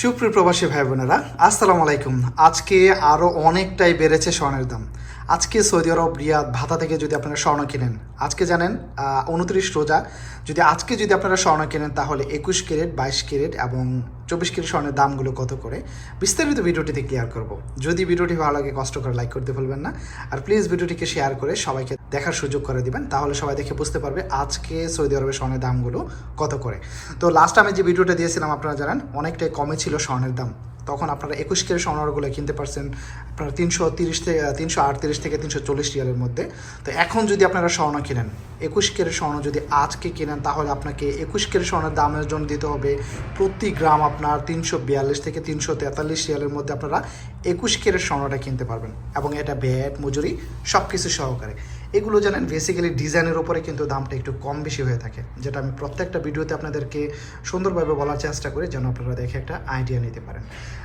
সুপ্রিয় প্রবাসী ভাই বোনেরা আসসালামু আলাইকুম। আজকে আরও অনেকটাই বেড়েছে স্বর্ণের দাম। আজকে সৌদি আরব, রিয়াদ, ভাতা থেকে যদি আপনারা স্বর্ণ কেনেন, আজকে জানেন উনত্রিশ রোজা। যদি আজকে যদি আপনারা স্বর্ণ কেনেন, তাহলে একুশ ক্যারেট, বাইশ ক্যারেট এবং চব্বিশ ক্যারেট স্বর্ণের দামগুলো কত করে? বিস্তারিত ভিডিওটিতে ক্লিয়ার করব। যদি ভিডিওটি ভালো লাগে, কষ্ট করে লাইক করতে ভুলবেন না। আর প্লিজ ভিডিওটিকে শেয়ার করে সবাইকে দেখার সুযোগ করে দিবেন, তাহলে সবাই দেখে বুঝতে পারবে আজকে সৌদি আরবের স্বর্ণের দামগুলো কত করে। তো লাস্ট আমি যে ভিডিওটা দিয়েছিলাম, আপনারা জানেন, অনেকটাই কমে ছিল স্বর্ণের দাম। তখন আপনারা একুশ কের স্বর্ণগুলো কিনতে পারছেন। আপনারা তিনশো তিরিশ থেকে, তিনশো আটত্রিশ থেকে তিনশো চল্লিশ রিয়ালের মধ্যে। তো এখন যদি আপনারা স্বর্ণ কিনেন, একুশ কের স্বর্ণ যদি আজকে কিনেন, তাহলে আপনাকে একুশ কের স্বর্ণের দামের জন্য দিতে হবে। প্রতি গ্রাম আপনার তিনশো বিয়াল্লিশ থেকে তিনশো তেতাল্লিশ রিয়ালের মধ্যে আপনারা একুশ কেরের স্বর্ণটা কিনতে পারবেন। এবং এটা ব্যাট, মজুরি সব কিছু সহকারে। এগুলো জানেন বেসিক্যালি ডিজাইনের উপরে কিন্তু দামটা একটু কম বেশি হয়ে থাকে। যেটা আমি প্রত্যেকটা ভিডিওতে আপনাদেরকে সুন্দরভাবে বলার চেষ্টা করি, যেন আপনারা দেখে একটা আইডিয়া নিতে পারেন।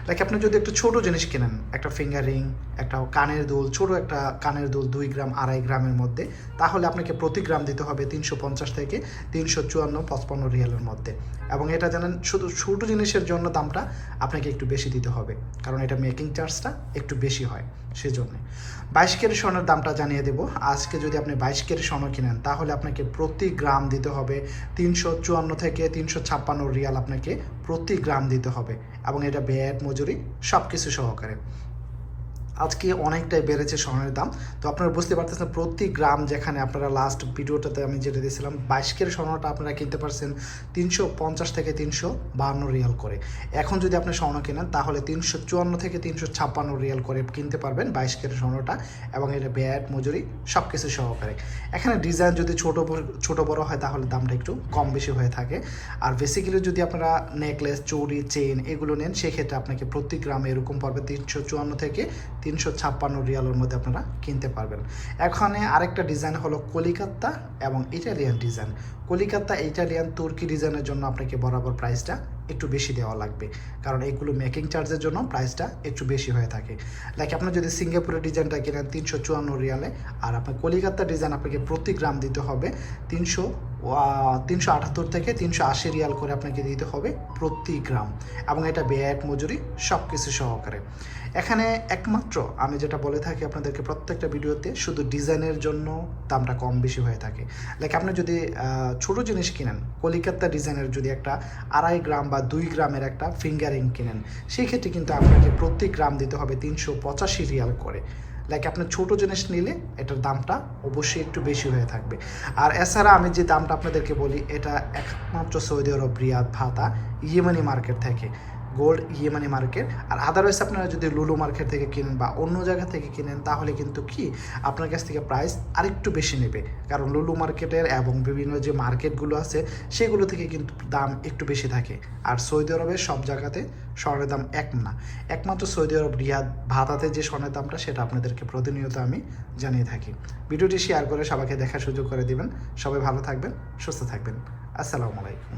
লাইক আপনি যদি একটু ছোট জিনিস কেনেন, একটা ফিঙ্গার রিং একটা কানের দুল, ছোট একটা কানের দুল দুই গ্রাম, আড়াই গ্রামের মধ্যে, তাহলে আপনাকে প্রতি গ্রাম দিতে হবে তিনশো পঞ্চাশ থেকে তিনশো চুয়ান্ন, পঁচপান্ন রিয়ালের মধ্যে। এবং এটা জানেন, শুধু ছোট জিনিসের জন্য দামটা আপনাকে একটু বেশি দিতে হবে, কারণ এটা মেকিং চার্জটা একটু বেশি হয়, সেজন্য। বাইশ কেজি স্বর্ণের দামটা জানিয়ে দেবো। আজকে যদি আপনি বাইশ কেজি স্বর্ণ কিনেন, তাহলে আপনাকে প্রতি গ্রাম দিতে হবে তিনশো চুয়ান্ন থেকে তিনশো ছাপ্পান্ন রিয়াল আপনাকে প্রতি গ্রাম দিতে হবে। এবং এটা ব্যাট, মজুরি সব কিছু সহকারে। আজকে অনেকটাই বেড়েছে স্বর্ণের দাম। তো আপনারা বুঝতে পারতেছেন প্রতি গ্রাম যেখানে আপনারা লাস্ট ভিডিওটাতে আমি যেটা দিয়েছিলাম বাইশকের স্বর্ণটা আপনারা কিনতে পারছেন তিনশো পঞ্চাশ থেকে তিনশো বাহান্ন রিয়াল করে। এখন যদি আপনি স্বর্ণ কেনেন, তাহলে তিনশো চুয়ান্ন থেকে তিনশো ছাপ্পান্ন রিয়াল করে কিনতে পারবেন বাইশকের স্বর্ণটা এবং এটা ব্যাট, মজুরি সব কিছু সহকারে। এখানে ডিজাইন যদি ছোটো ছোটো বড় হয়, তাহলে দামটা একটু কম বেশি হয়ে থাকে। আর বেসিক্যালি যদি আপনারা নেকলেস চৌড়ি চেন এগুলো নেন, সেক্ষেত্রে আপনাকে প্রতি গ্রামে এরকম পড়বে তিনশো চুয়ান্ন থেকে তিনশো ছাপ্পান্ন রিয়ালের মধ্যে আপনারা কিনতে পারবেন। এখানে আরেকটা ডিজাইন হলো কলিকাতা এবং ইটালিয়ান ডিজাইন। কলিকাতা, ইটালিয়ান, তুর্কি ডিজাইনের জন্য আপনাকে বরাবর প্রাইসটা একটু বেশি দেওয়া লাগবে। কারণ এগুলো মেকিং চার্জের জন্য প্রাইসটা একটু বেশি হয়ে থাকে। লাইক আপনার যদি সিঙ্গাপুরের ডিজাইনটা কিনেন তিনশো চুয়ান্ন রিয়ালে, আর আপনার কলিকাতা ডিজাইন আপনাকে প্রতি গ্রাম দিতে হবে তিনশো তিনশো আটাত্তর থেকে তিনশো আশি রিয়াল করে আপনাকে দিতে হবে প্রতি গ্রাম। এবং এটা ব্যাট মজুরি সব কিছু সহকারে। এখানে একমাত্র আমি যেটা বলে থাকি আপনাদেরকে প্রত্যেকটা ভিডিওতে, শুধু ডিজাইনের জন্য দামটা কম বেশি হয়ে থাকে। লাইক আপনি যদি ছোট জিনিস কিনেন, কলিকাতা ডিজাইনের যদি একটা আড়াই গ্রাম বা দুই গ্রামের একটা ফিঙ্গারিং কিনেন, সেই ক্ষেত্রে কিন্তু আপনাকে প্রতি গ্রাম দিতে হবে তিনশো পঁচাশি রিয়াল করে। লাইক আপনার ছোট জিনিস নিলে এটার দামটা অবশ্যই একটু বেশি হয়ে থাকবে। আর এছাড়া আমি যে দামটা আপনাদেরকে বলি, এটা একমাত্র Saudi Arab Riyadh Batha Yemeni market থেকে। Gold Yemeni market. আর আদারওয়াইজ আপনারা যদি লুলু মার্কেট থেকে কিনেন বা অন্য জায়গা থেকে কিনেন, তাহলে কিন্তু কি, আপনার কাছ থেকে প্রাইস আরেকটু বেশি নেবে। কারণ লুলু মার্কেটের এবং বিভিন্ন যে মার্কেটগুলো আছে, সেগুলো থেকে কিন্তু দাম একটু বেশি থাকে। আর সৌদি আরবের সব জায়গাতে স্বর্ণের দাম এক না। একমাত্র সৌদি আরব, রিয়াদ ভাতাতে যে স্বর্ণের দামটা, সেটা আপনাদেরকে প্রতিনিয়ত আমি জানিয়ে থাকি। ভিডিওটি শেয়ার করে সবাইকে দেখার সুযোগ করে দিবেন। সবাই ভালো থাকবেন, সুস্থ থাকবেন। আসসালামু আলাইকুম।